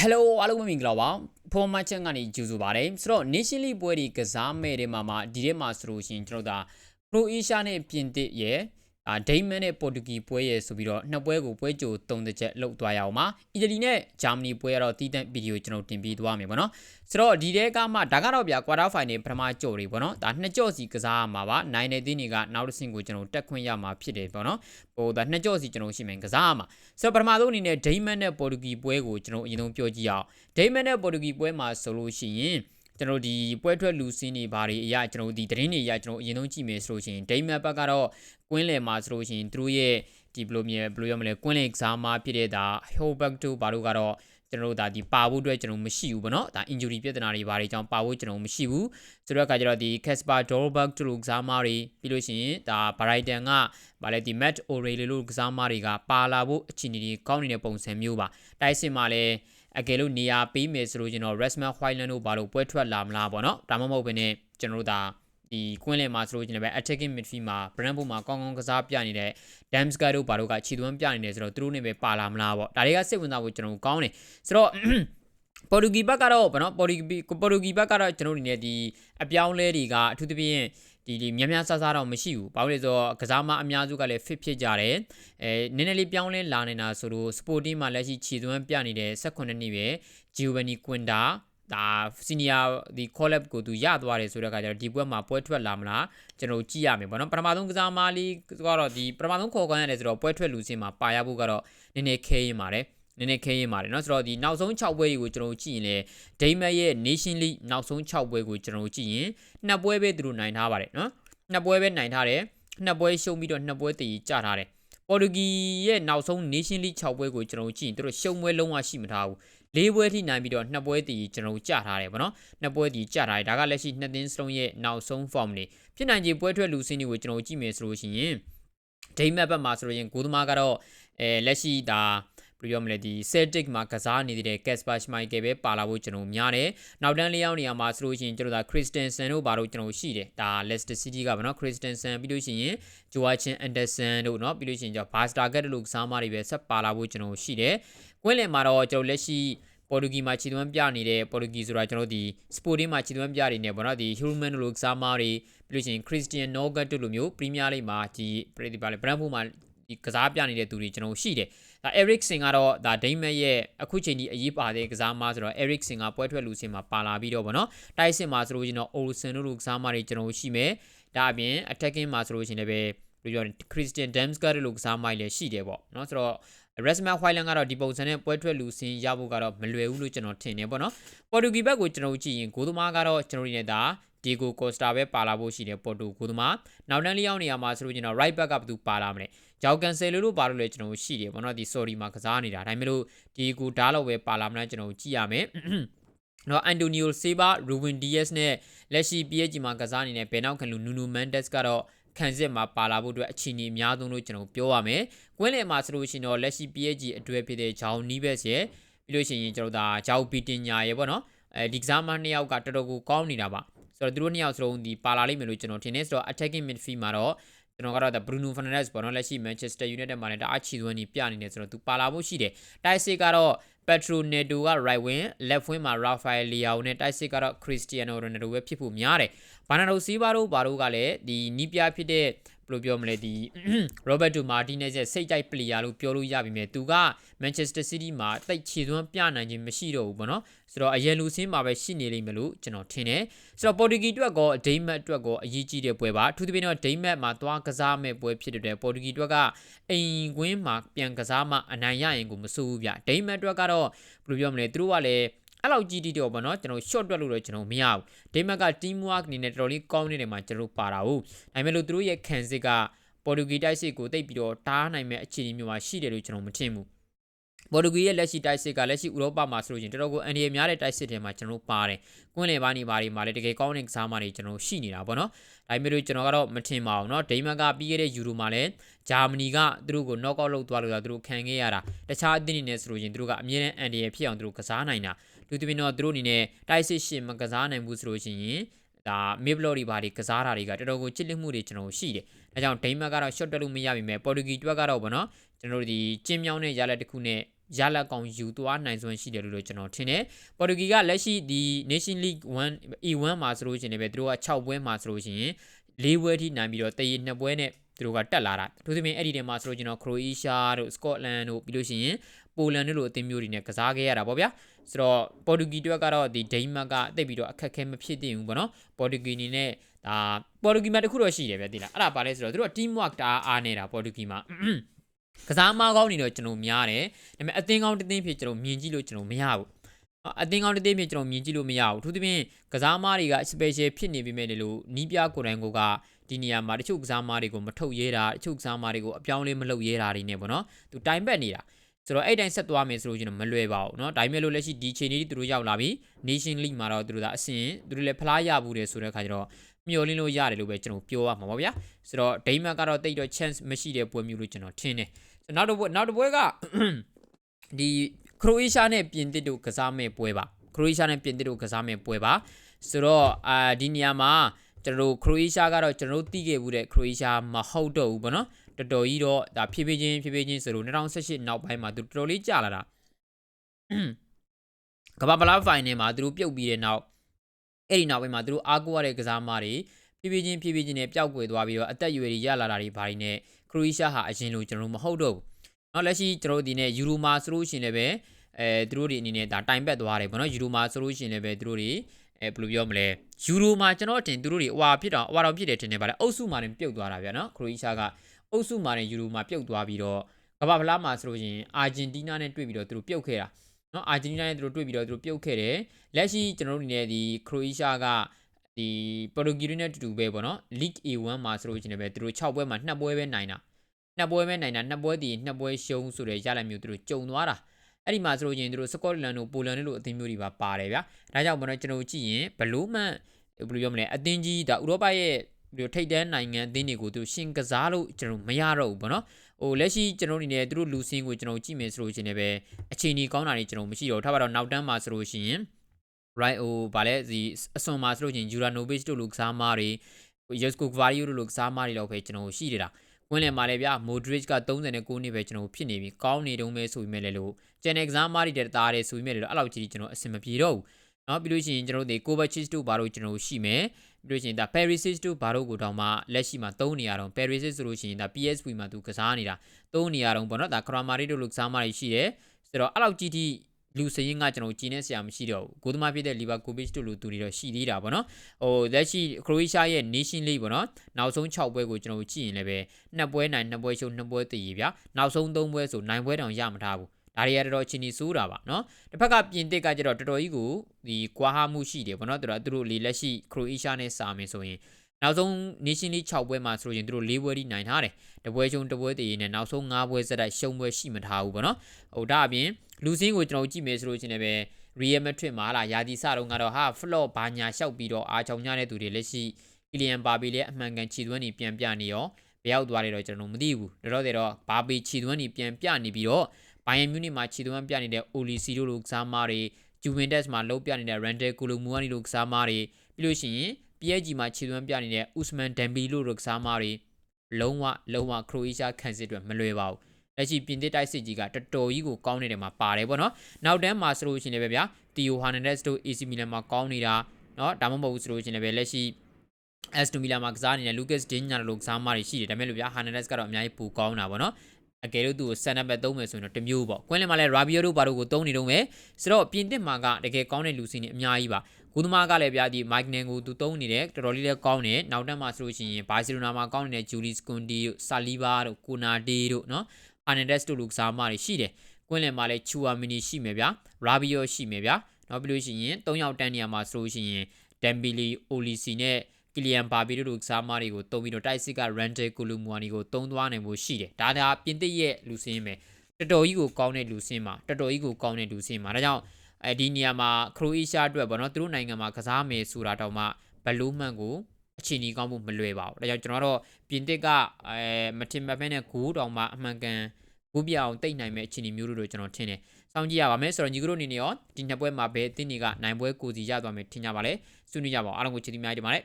Hello အားလုံးပဲမင်္ဂလာပါဖော်မတ်ချက်ကနေကြိုဆိုပါရစေဆိုတော့ Nation League ပွဲဒီကစားမဲ့တဲ့မှာမှာဒီထဲမှာဆိုလို့ရှိရင်ကျွန်တော်တို့ဒါ Croatia နဲ့ပြင်သစ်ရဲ့ အာဒိမန်နဲ့ပေါ်တူဂီပွဲရဲ့ဆိုပြီးတော့နှစ်ပွဲကိုပွဲကြို၃တစ်ချက်လောက်သွားရအောင်ပါအီတလီနဲ့ဂျာမနီပွဲကတော့တီးတန့်ဗီဒီယိုကျွန်တော်တင်ပေးသွားမယ်ပေါ့နော်ဆိုတော့ဒီတဲကမှဒါကတော့ဗျာ quarter final ပထမကြော်တွေပေါ့နော်ဒါနှစ်ကြော်စီကစားရမှာပါနိုင်တဲ့တင်းတွေကနောက်တစ်ဆင့်ကိုကျွန်တော်တက်ခွင့်ရမှာဖြစ်တယ်ပေါ့နော်ဟိုဒါနှစ်ကြော်စီကျွန်တော်ရှိမယ်ကစားရမှာဆိုတော့ပထမဆုံးအနေနဲ့ဒိမန်နဲ့ပေါ်တူဂီပွဲကိုကျွန်တော်အရင်ဆုံးပြောကြည့်အောင်ဒိမန်နဲ့ပေါ်တူဂီပွဲမှာဆိုလို့ရှိရင် ကျွန်တော်ဒီပွဲထွက်လူစင်းတွေဘာတွေအရာကျွန်တော်ဒီသတင်းတွေအရာကျွန်တော်အရင်ဆုံးကြည့်မယ်ဆိုလို့ရှိရင်ဒိမတ်ဘက်ကတော့ကွင်းလယ်မှာဆိုလို့ရှိရင်သူတို့ရဲ့ဒီဘယ်လိုမြဲဘယ်လိုရမလဲကွင်းလယ်ကစားမှာဖြစ်တဲ့ဒါ Hillback တို့ဘာတို့ကတော့ကျွန်တော်တို့ဒါဒီပါဖို့အတွက်ကျွန်တော်မရှိဘူးဗောနော်ဒါ injury ပြဿနာတွေဘာတွေကြောင့်ပါဖို့ကျွန်တော်မရှိဘူးဆိုတော့အခါကျတော့ဒီ Casper Dolberg တို့လိုကစားမားတွေပြီးလို့ရှိရင်ဒါ Brighton ကဗာလဲဒီ Matt O'Reilly လိုကစားမားတွေကပါလာဖို့အခြေအနေတွေကောင်းနေတဲ့ပုံစံမျိုးပါတိုက်စစ်မှာလည်း အကယ်လို့နေရာပေးမယ်ဆိုလို့ကျွန်တော် Rasmus Højlund တို့ဘာလို့ပွဲထွက်လာမလားပေါ့နော်ဒါမှမဟုတ်ဘဲနဲ့ကျွန်တော်တို့ဒါဒီကွင်းလယ်မှာဆိုလို့ကျွန်တော်ပဲ attacking midfield မှာ Brentford မှာကောင်းကောင်းကစားပြနေတဲ့ Damsgaard တို့ဘာတို့ကခြေသွမ်းပြနေတယ်ဆိုတော့သူတို့နေပဲပါလာမလားပေါ့ဒါတွေကစိတ်ဝင်စားဖို့ကျွန်တော်ကောင်းတယ်ဆိုတော့ပေါ်တူဂီဘက်ကတော့ဗောနော်ပေါ်တူဂီပေါ်တူဂီဘက်ကတော့ကျွန်တော်အနေနဲ့ဒီအပြောင်းလဲတွေကအထူးသဖြင့် ဒီဒီများများဆဆတော့မရှိဘူးဘာလို့လဲဆိုတော့ကစားမအများစုကလည်း fit ဖြစ်ကြတယ်အဲနည်းနည်းလေးပြောင်းလဲလာနေတာဆိုတော့ sporting မှာလက်ရှိခြေသွမ်းပြနေတဲ့18နှစ်ပဲ Giovanni Quinta ဒါစီနီယာဒီ collab ကိုသူရသွားတယ်ဆိုတော့ကကြတော့ဒီပွဲမှာပွဲထွက်လာမလားကျွန်တော်ကြည့်ရမယ်ပေါ့နော်ပထမဆုံးကစားမလေးကတော့ဒီပထမဆုံးခေါ်ခံရတယ်ဆိုတော့ပွဲထွက်လူစင်းမှာပါရဖို့ကတော့နည်းနည်းခဲရင်ပါတယ် နည်းနည်းခဲရင်ပါတယ်เนาะဆိုတော့ဒီနောက်ဆုံး6ပွဲတွေကိုကျွန်တော်ကြည့်ရင်လေဒိမတ်ရဲ့ Nation League နောက်ဆုံး6ပွဲကိုကျွန်တော်ကြည့်ရင်နှစ်ပွဲပဲသူတို့နိုင်ထားပါတယ်เนาะနှစ်ပွဲပဲနိုင်ထားတယ်နှစ်ပွဲရှုံးပြီးတော့နှစ်ပွဲတည်ကြထားတယ်ပေါ်တူဂီရဲ့နောက်ဆုံး Nation League 6ပွဲကိုကျွန်တော်ကြည့်ရင်သူတို့ရှုံးပွဲလုံးဝရှိမထားဘူးလေးပွဲထိနိုင်ပြီးတော့နှစ်ပွဲတည်ကျွန်တော်ကြာထားတယ်ဗောနော်နှစ်ပွဲတည်ကြာထားတယ်ဒါကလက်ရှိနှစ်သင်းစလုံးရဲ့နောက်ဆုံး form တွေဖြစ်နိုင်ခြေပွဲထွက်လူစင်းတွေကိုကျွန်တော်ကြည့်မယ်ဆိုလို့ရှိရင်ဒိမတ်ဘက်မှာဆိုရင်ဂိုးသမားကတော့အဲလက်ရှိဒါ ပြီးတော့မလဲဒီ Celtic မှာကစားနေတဲ့ Kasper Schmeichel ပဲပါလာဖို့ကျွန်တော်များတယ်နောက်တန်းလေးယောက်နေရာမှာဆိုလို့ရှိရင်ကျွန်တော်ဒါ Christensen တို့ပါတော့ကျွန်တော်ရှိတယ်ဒါ Leicester City ကပါနော် Christensen ပြီးလို့ရှိရင် Joachim Anderson တို့နော်ပြီးလို့ရှိရင်ကျွန်တော် Bastarget တို့ကစားမတွေပဲဆက်ပါလာဖို့ကျွန်တော်ရှိတယ်ကွင်းလယ်မှာတော့ကျွန်တော်လက်ရှိပေါ်တူဂီမှာခြေသွမ်းပြနေတဲ့ပေါ်တူဂီဆိုတာကျွန်တော်ဒီစပိုတင်းမှာခြေသွမ်းပြနေတဲ့ဗောနော်ဒီ Human လိုကစားမားတွေပြီးလို့ရှိရင် Christian Norgat တို့လိုမျိုး Premier League မှာဒီပြည်ဒီပါလေ Brentford မှာ ဒီကစားပြနေတဲ့သူတွေကျွန်တော်ရှိတယ်ဒါ Eriksen ကတော့ဒါဒိမတ်ရဲ့အခုချိန်ဒီအရေးပါတဲ့ကစားမဆိုတော့ Eriksen ကပွဲထွက်လူစင်မှာပါလာပြီးတော့ဗောနော်တိုက်စစ်မှာဆိုလို့ရှင်တော့ Olsen တို့လိုကစားမတွေကျွန်တော်ရှိမယ်ဒါအပြင် attacking မှာဆိုလို့ရှင်လည်းပဲပြောရ Christian Damsgaard တို့လိုကစားမိုက်လည်းရှိတယ်ပေါ့နော်ဆိုတော့ Rasmus Højlund ကတော့ဒီပုံစံနဲ့ပွဲထွက်လူစင်းရဖို့ကတော့မလွယ်ဘူးလို့ကျွန်တော်ထင်တယ်ပေါ့နော်ပေါ်တူဂီဘက်ကိုကျွန်တော်ကြည့်ရင်ဂိုးသမားကတော့ကျွန်တော်နေတာဒီဂိုကိုစတာပဲပါလာဖို့ရှိတယ်ပေါ်တူဂိုးသမားနောက်တန်းလေးယောက်နေရာမှာဆိုလို့ကျွန်တော် right back ကဘယ်သူပါလာမလဲ ဂျောက်ကန်ဆယ်လိုလို့ပါလို့လည်းကျွန်တော်ရှိတယ်ပေါ့နော်ဒီ sorry မှာကစားနေတာဒါပေမဲ့လို့ဒီဂိုဓာတ်လောက်ပဲပါလာမလားကျွန်တော်ကြည့်ရမယ်နော်အန်တိုနီယိုဆေးဘာရူဝင်ဒီယက်စ်နဲ့လက်ရှိ PSG မှာကစားနေတဲ့ဘယ်နောက်ခံလူနူနူမန်ဒက်စ်ကတော့ခံစစ်မှာပါလာဖို့အတွက်အခြေအနေအများဆုံးလို့ကျွန်တော်ပြောရမယ်။ကွင်းလယ်မှာဆိုလို့ရှိရင်တော့လက်ရှိ PSG အတွဲဖြစ်တဲ့ဂျောင်နီးဘက်ရဲ့ပြီးလို့ရှိရင်ကျွန်တော်ဒါဂျောက်ပီတင်ညာရဲ့ပေါ့နော်။အဲဒီကစားမနှစ်ယောက်ကတော်တော်ကိုကောင်းနေတာပါ။ဆိုတော့သူတို့နှစ်ယောက်စလုံးဒီပါလာလိမ့်မယ်လို့ကျွန်တော်ထင်တယ်ဆိုတော့ attacking midfield မှာတော့ ကျွန်တော်ကတော့ Bruno Fernandes ပေါ့နော်လက်ရှိ Manchester United မှာလည်းတအားချီသွန်းနေပြနေတယ်ဆိုတော့သူပါလာဖို့ရှိတယ်။တိုက်စစ်ကတော့ Petro Neto က right wing left wing မှာ Rafael Leao နဲ့တိုက်စစ်ကတော့ Cristiano Ronaldo ပဲဖြစ်ဖို့များတယ်။ဘာနာဒိုစီးဘာတို့ဘာတို့ကလည်းဒီနီးပြဖြစ်တဲ့ ဘယ်လိုပြောမလဲဒီ Roberto Martinez ရဲ့စိတ်ကြိုက်ပလီယာလို့ပြောလို့ရပြီမဲ့သူက Manchester City မှာတိတ်ခြေသွမ်းပြနိုင်ခြင်းမရှိတော့ဘူးပေါ့နော်ဆိုတော့အရန်လူစင်းမှာပဲရှိနေလိမ့်မယ်လို့ကျွန်တော်ထင်တယ်ဆိုတော့ Portuguese အတွက်ကောဒိမတ်အတွက်ကောအရေးကြီးတဲ့ပွဲပါအထူးသဖြင့်တော့ဒိမတ်မှာသွားကစားမဲ့ပွဲဖြစ်တဲ့ Portuguese အတွက်ကအိမ်ကွင်းမှာပြန်ကစားမှအနိုင်ရရင်ကိုမစိုးဘူးဗျဒိမတ်အတွက်ကတော့ဘယ်လိုပြောမလဲသူတို့ကလည်း အဲ့လောက်ကြီးတီးတော့ဗောနော်ကျွန်တော် short တွက်လို့တော့ကျွန်တော်မရဘူးဒိမတ်က team work အနေနဲ့တော်တော်လေးကောင်းနေတယ်မှာကျွန်တော်ပါတာဟုတ်ဒါပေမဲ့လို့သူတို့ရဲ့ခံစစ်ကပေါ်တူဂီတိုက်စစ်ကိုတိတ်ပြီးတော့တားနိုင်မဲ့အခြေအနေမျိုးမှာရှိတယ်လို့ကျွန်တော်မထင်ဘူးပေါ်တူဂီရဲ့လက်ရှိတိုက်စစ်ကလက်ရှိဥရောပမှာဆိုလို့ချင်းတော်တော်ကိုအန်ဒီရများတဲ့တိုက်စစ်တွေမှာကျွန်တော်ပါတယ်။ကွင်းလေပါနေပါတွေမှာလည်းတကယ်ကောင်းတဲ့ကစားမတွေကျွန်တော်ရှိနေတာပေါ့နော်။ဒါပေမဲ့လို့ကျွန်တော်ကတော့မထင်ပါဘူးเนาะ။ဒိမတ်ကပြီးခဲ့တဲ့ယူရိုမှာလည်းဂျာမနီကသူတို့ကို knock out လုပ်သွားလို့တာသူတို့ခံခဲ့ရတာ။တခြားအသင်းတွေနဲ့ဆိုလို့ချင်းသူတို့ကအမြဲတမ်းအန်ဒီရဖြစ်အောင်သူတို့ကစားနိုင်တာ။ လူတပင်တော့သူတို့အနေနဲ့တိုက်စစ်ရှင်မကစားနိုင်ဘူးဆိုလို့ချင်းဒါမေဘလော့တွေဘာတွေကစားတာတွေကတော်တော်ကိုချစ်လက်မှုတွေကျွန်တော်ရှိတယ်။ဒါကြောင့်ဒိမတ်ကတော့ short တက်လို့မရပြီမဲ့ပေါ်တူဂီတွက်ကတော့ဗောနော်ကျွန်တော်တို့ဒီကျင်းမြောင်းတဲ့ရလက်တစ်ခုနဲ့ရလက်ကောင်ယူသွားနိုင်စွမ်းရှိတယ်လို့တော့ကျွန်တော်ထင်တယ်ပေါ်တူဂီကလက်ရှိဒီ Nation League 1 E1 မှာဆိုလို့ရှိရင်လည်းသူတို့က6ပွဲမှာဆိုလို့ရှိရင်၄ပွဲထိနိုင်ပြီးတော့တရေ2ပွဲနဲ့သူတို့ကတက်လာတာသူသဖြင့်အဲ့ဒီထဲမှာဆိုလို့ကျွန်တော်ခရိုအေးရှားတို့စကော့လန်တို့ပြီးလို့ရှိရင် ပိုလန်တို့လိုအသင်းမျိုးတွေနဲ့ကစားခဲ့ရတာပေါ့ဗျာဆိုတော့ပေါ်တူဂီတွက်ကတော့ဒီဒိန်းမတ်ကတိတ်ပြီးတော့အခက်ခဲမဖြစ်သင့်ဘူးပေါ့နော်ပေါ်တူဂီအနေနဲ့ဒါပေါ်တူဂီမှာတခုတော့ရှိတယ်ဗျသိလားအဲ့ဒါပါလဲဆိုတော့သူတို့က team work တအားအားနေတာပေါ်တူဂီမှာကစားမကောင်းနေတော့ကျွန်တော်များတယ်ဒါပေမဲ့အသင်းကောင်းတစ်သင်းဖြစ်ကျွန်တော်မြင်ကြည့်လို့ကျွန်တော်မရဘူးအသင်းကောင်းတစ်သင်းဖြစ်ကျွန်တော်မြင်ကြည့်လို့မရဘူးသူသဖြင့်ကစားမားတွေက special ဖြစ်နေပြီမဲ့လေလို့နီးပြကိုယ်တိုင်ကဒီနေရာမှာတချို့ကစားမားတွေကိုမထုတ်ရဲတာတချို့ကစားမားတွေကိုအပြောင်းလဲမလုပ်ရဲတာတွေနဲ့ပေါ့နော်သူတိုင်ပတ်နေတာ ဆိုတော့အဲ့တိုင်းဆက်သွားမယ်ဆိုလို့ကျွန်တော်မလွယ်ပါဘူးเนาะဒါပေမဲ့လို့လက်ရှိဒီချိန်လေးသူတို့ရောက်လာပြီ Nation League မှာတော့သူတို့ကအဆင်သူတို့လည်းဖလားရဘူးတယ်ဆိုတဲ့အခါကျတော့မျှော်လင့်လို့ရတယ်လို့ပဲကျွန်တော်ပြောရမှာပါဗျာဆိုတော့ဒိန်းမတ်ကတော့တိတ်တော့ chance မရှိတဲ့ပွဲမျိုးလို့ကျွန်တော်ထင်တယ်နောက်တစ်ပွဲနောက်တစ်ပွဲကဒီခရိုအေးရှားနဲ့ပြင်သစ်တို့ကစားမဲ့ပွဲပါခရိုအေးရှားနဲ့ပြင်သစ်တို့ကစားမဲ့ပွဲပါဆိုတော့အာဒီနေရာမှာ ကျွန်တော်တို့ခရိုအေးရှားကတော့ကျွန်တော်တို့တီးခဲ့ဘူးတဲ့ခရိုအေးရှားမဟုတ်တော့ဘူးပေါ့နော်တော်တော်ကြီးတော့ဒါဖြည်းဖြည်းချင်းဖြည်းဖြည်းချင်းဆိုလို့2018နောက်ပိုင်းမှာသူတော်တော်လေးကြာလာတာကမ္ဘာပလားဖိုင်နယ်မှာသူတို့ပြုတ်ပြီးတဲ့နောက်အဲ့ဒီနောက်ပိုင်းမှာသူတို့အားကိုးရတဲ့ကစားမတွေဖြည်းဖြည်းချင်းဖြည်းဖြည်းချင်းနဲ့ပျောက်ကွယ်သွားပြီးတော့အသက်အရွယ်တွေရလာတာတွေဘာတွေနဲ့ခရိုအေးရှားဟာအရင်လိုကျွန်တော်တို့မဟုတ်တော့ဘူး။နောက်လက်ရှိကျွန်တော်တို့ဒီနဲ့ယူရိုမာဆိုလို့ရှိရင်လည်းပဲအဲသူတို့တွေအနေနဲ့ဒါတိုင်ပတ်သွားတယ်ပေါ့နော်ယူရိုမာဆိုလို့ရှိရင်လည်းပဲသူတို့တွေ အဲဘယ်လိုပြောမလဲယူရိုမာကျွန်တော်တင်သူတို့တွေအဝါဖြစ်တော့အဝါတော်ဖြစ်တယ်ထင်တယ်ဗါလဲအုပ်စုမှာတင်ပြုတ်သွားတာဗျာနော်ခရိုအေးရှားကအုပ်စုမှာတင်ယူရိုမာပြုတ်သွားပြီးတော့ကမ္ဘာဖလားမှာဆိုလို့ရှိရင်အာဂျင်တီးနားနဲ့တွေ့ပြီးတော့သူတို့ပြုတ်ခဲ့တာနော်အာဂျင်တီးနားနဲ့သူတို့တွေ့ပြီးတော့သူတို့ပြုတ်ခဲ့တယ်လက်ရှိကျွန်တော်တို့အနေနဲ့ဒီခရိုအေးရှားကဒီပေါ်တူဂီနဲ့တူတူပဲပေါ့နော် League A1 မှာဆိုလို့ရှိရင်ပဲသူတို့6ပွဲမှာ2ပွဲပဲနိုင်တာ2ပွဲပဲနိုင်တာ2ပွဲတည်2ပွဲရှုံးဆိုတဲ့ရလဒ်မျိုးသူတို့ကြုံသွားတာ အဲ့ဒီမှာဆိုလို့ရှိရင်သူတို့စကော့တလန်တို့ပိုလန်တို့အသင်းမျိုးတွေပါပါတယ်ဗျာဒါကြောင့်မလို့ကျွန်တော်ကြည့်ရင်ဘလို့မှဘယ်လိုပြောမလဲအသင်းကြီးဒါဥရောပရဲ့ဒီထိတ်တန်းနိုင်ငံအသင်းတွေကိုသူရှင်ကစားလို့ကျွန်တော်မရတော့ဘူးပေါ့နော်ဟိုလက်ရှိကျွန်တော်အနေနဲ့သူတို့လူစင်းကိုကျွန်တော်ကြည့်မယ်ဆိုလို့ရှိရင်လည်းအခြေအနေကောင်းတာတွေကျွန်တော်မရှိတော့ထားပါတော့နောက်တန်းမှာဆိုလို့ရှိရင် right ဟိုဗာလဲဒီအစွန်မှာဆိုလို့ချင်း Juranovic တို့လူကစားမားတွေ Josko Gvardiol တို့လူကစားမားတွေတော့ပဲကျွန်တော်ရှိနေတာ ဝင်းလယ်မှာလည်းဗျာမိုဒရစ်က39နှစ်ပဲကျွန်တော်ဖြစ်နေပြီကောင်းနေတုံးပဲဆိုပေမဲ့လည်းလို့ကျန်တဲ့ကစားမားတွေတက်တာတယ်ဆိုပေမဲ့လည်းအဲ့လောက်ကြီးကျွန်တော်အဆင်မပြေတော့ဘူးနော်ပြီးလို့ရှိရင်ကျွန်တော်တို့ဒီ Kovacic တို့ဘာလို့ကျွန်တော်တို့ရှိမယ်ပြီးလို့ရှိရင်ဒါ Perisic တို့ဘာလို့ကိုတောင်မှလက်ရှိမှာသုံးနေရတော့ Perisic ဆိုလို့ရှိရင်ဒါ PSV မှာသူကစားနေတာသုံးနေရတော့ဘောနော်ဒါ Kramari တို့လိုကစားမားတွေရှိတယ်ဆိုတော့အဲ့လောက်ကြီးထိ လူစရင်ကကျွန်တော်ကြည်နေဆရာမရှိတော့ဘူးဂိုသမားဖြစ်တဲ့လီဗာကိုဗစ်တို့လူသူတွေတော့ရှိသေးတာပေါ့နော်ဟိုလက်ရှိခရိုအေးရှားရဲ့ Nation League ပေါ့နော်နောက်ဆုံး6ပွဲကိုကျွန်တော်ကြည့်ရင်လည်းပဲနှစ်ပွဲနိုင်နှစ်ပွဲရှုံးနှစ်ပွဲတည်ရဗျာနောက်ဆုံး3ပွဲဆိုနိုင်ပွဲတောင်ရမထားဘူးဒါတွေကတော်တော်ချင်းနီဆိုးတာပါเนาะတစ်ဖက်ကပြင်သစ်ကကျတော့တော်တော်ကြီးကိုဒီကွာဟာမှုရှိတယ်ပေါ့เนาะသူတို့သူတို့လေလက်ရှိခရိုအေးရှားနဲ့စာမယ်ဆိုရင်နောက်ဆုံး Nation League 6ပွဲမှာဆိုရင်သူတို့၄ပွဲထိနိုင်ထားတယ်တပွဲရှုံးတပွဲတည်ရင်နောက်ဆုံး5ပွဲစက်တိုက်ရှုံးပွဲရှိမထားဘူးပေါ့နော်ဟိုဒါအပြင် လူစင်းကိုကျွန်တော်ကြည့်မယ်ဆိုလို့ရှိရင်လည်း Real Madrid မှာလာယာဒီစတော့ကတော့ဟာ flop ဘာညာလျှောက်ပြီးတော့အားချောင်ညတဲ့သူတွေလက်ရှိကီလီယန်ပါဘီလည်းအမှန်ကန်ခြေသွမ်းနေပြန်ပြနေရောဘယ်ရောက်သွားလဲတော့ကျွန်တော်မသိဘူးတော်တော်တယ်တော့ဘာဘီခြေသွမ်းနေပြန်ပြနေပြီးတော့ဘိုင်ယန်မြူနစ်မှာခြေသွမ်းပြနေတဲ့အိုလီစီတို့လိုကစားမားတွေဂျူဝင်တက်စ်မှာလုံးပြနေတဲ့ Randall Colomwani လိုကစားမားတွေပြီးလို့ရှိရင် PSG မှာခြေသွမ်းပြနေတဲ့ Usman Dembele လိုကစားမားတွေလုံးဝလုံးဝခရိုအေးရှားခံစစ်တွေမလွယ်ပါဘူး လက်ရှိပြင်သစ်တိုက်စစ်ကြီးကတော်တော်ကြီးကိုကောင်းနေတယ်မှာပါတယ်ပေါ့နော်နောက်တန်းမှာဆိုလို့ရှိရင်လည်းဗျာတီယိုဟာနန်ဒက်စ်တို့ AC Milan မှာကောင်းနေတာเนาะဒါမှမဟုတ်ဘူးဆိုလို့ရှိရင်လည်းလက်ရှိ Aston Villa မှာကစားနေတဲ့ Lucas Digne လို့ကစားမတွေရှိတယ်ဒါပေမဲ့လို့ဗျာ Hernandez ကတော့အများကြီးပိုကောင်းတာပေါ့နော်အကယ်လို့သူ့ကိုဆန်နံပါတ်3မယ်ဆိုရင်တော့တမျိုးပေါ့ကွင်းလင်မှာလည်း Rabiot တို့ဘာတို့ကိုသုံးနေတော့မယ်ဆိုတော့ပြင်သစ်မှာကတကယ်ကောင်းတဲ့လူစီနေအများကြီးပါဂူသမားကလည်းဗျာဒီ Mike Nan ကိုသူသုံးနေတယ်တော်တော်လေးလည်းကောင်းတယ်နောက်တက်မှာဆိုလို့ရှိရင်ဘာစီလိုနာမှာကောင်းနေတဲ့ Julius Kounde တို့ Saliba တို့ Konate တို့เนาะ Hernandez တို့လူကစားမတွေရှိတယ်ကွင်းလင်မှာလည်း Chouamini ရှိမယ်ဗျာ Rabiot ရှိမယ်ဗျာနောက်ပြီးလို့ရှိရင်၃ယောက်တန်းနေရာမှာဆိုလို့ရှိရင် Dembele, Olise နဲ့ကီလီယန်ပါဘီတို့ကစားမတွေကိုတုံးပြီးတော့တိုက်စစ်က Randall Colomwani ကိုတုံးသွားနိုင်ဖို့ရှိတယ်ဒါဒါပြင်သစ်ရဲ့လူစင်းပဲတော်တော်ကြီးကိုကောင်းတဲ့လူစင်းမှာတော်တော်ကြီးကိုကောင်းတဲ့လူစင်းမှာဒါကြောင့်အဲဒီနေရာမှာခရိုအေးရှားအတွက်ပေါ့နော်သူတို့နိုင်ငံမှာကစားမယ်ဆိုတာတောင်မှဘလူးမန်ကို အချီနီကောင်းမှုမလွယ်ပါဘူးဒါကြောင့်ကျွန်တော်တို့ပြင်သစ်ကအဲမတင်မဖဲနဲ့ဂိုးတောင်မှအမှန်ကန်ဂိုးပြအောင်တိတ်နိုင်မဲ့အခြေအနေမျိုးတို့ကျွန်တော်ထင်တယ်စောင့်ကြည့်ရပါမယ်ဆိုတော့ညီကတို့အနေနဲ့ရောဒီနှစ်ပွဲမှာဘယ်အသင်းတွေကနိုင်ပွဲကိုစီရသွားမယ်ထင်ကြပါလဲဆွေးနွေးကြပါအောင်အားလုံးကိုချစ်တီးများတင်ပါတယ်